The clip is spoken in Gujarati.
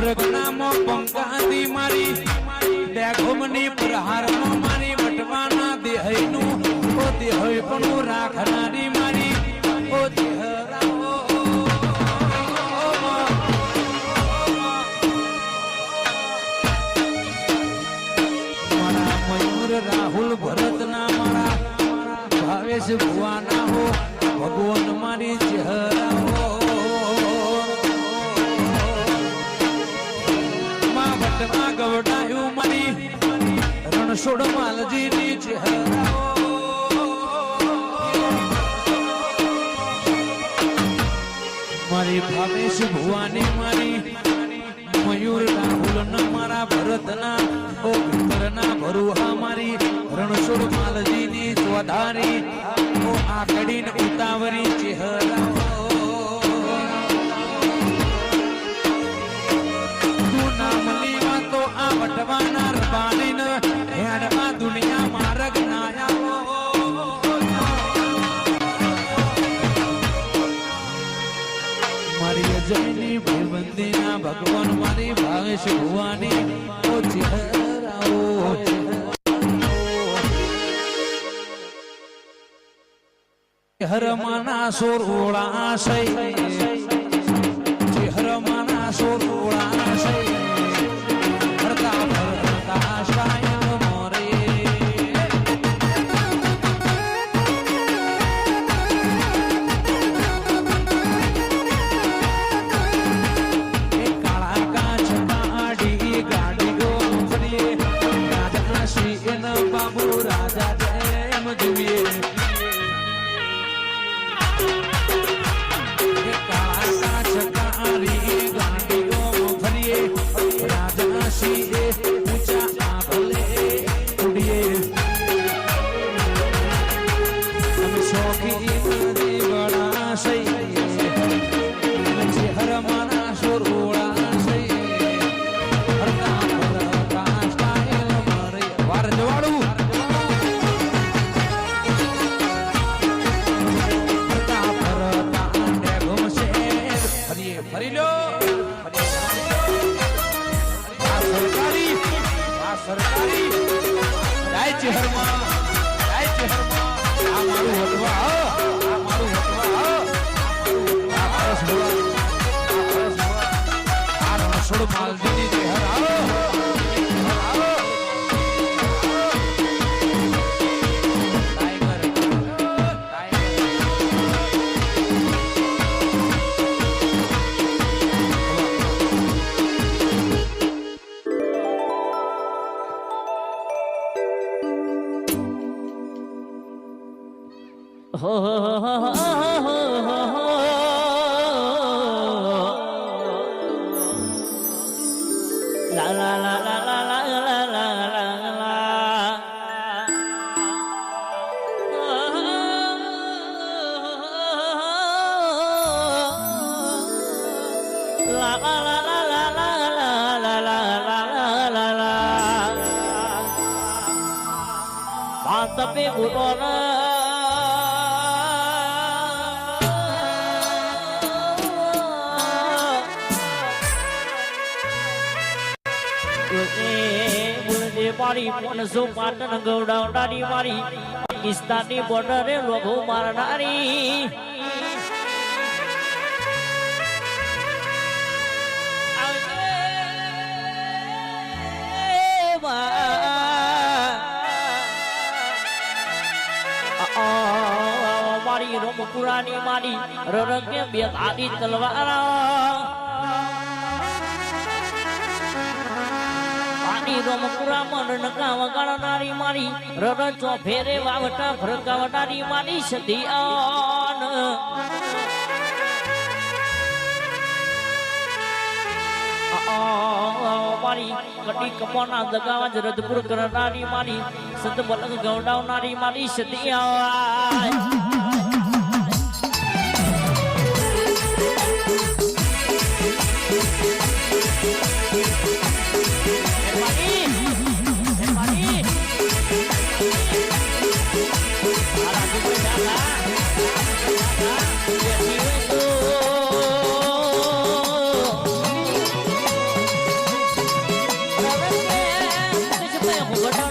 પરગણામાં પંકાતી મારી. ડેઘુમની પ્રહારમાં મારી વટવાના દેહનું ઓ દેહ પણ રાખનારી મારી. ઓ દેહ રાહુલ ભરત ના મારા ભાવેશ ભગવાન મારી જહ પણ સોડમાલજીની ચહેરાઓ મારી ભાવેશ ભુવાની મારી, મયુર ના મારા ભરત ના ભીતર ના ભરુહા મારી. રણછોડ માલજી ની ચોધારી આકડી ઉતાવરી ચહેરા. ભગવાન મારી ભાવેશ ભુવાની ઓ ચહેરાઓ હરમાના સોરોળા સૈ ચહેરમાના સોરોળા સૈ do we 嗬嗬嗬嗬嗬嗬嗬！啦啦啦啦啦啦啦啦啦啦！嗬嗬嗬嗬嗬嗬嗬！啦啦啦啦啦啦啦啦啦啦啦！巴扎贝古尔。બુલદે મારી પોનસો પાટણ ગૌડાવડાની મારી પાકિસ્તાનની બોર્ડરે લોગો મારનારી મારી રમપુરાની મારી રરંગે બે ધારી તલવારા. મારી રમપુરા મન નકા વગાડનારી મારી રર ચો ફેરે વાવટા ફરકાવનારી મારી સધી આન મારી કટી કપોના દગાવા જ રજપુર કરનારી મારી સંત બલક ગૌડાવનારી મારી આય ಹೋದ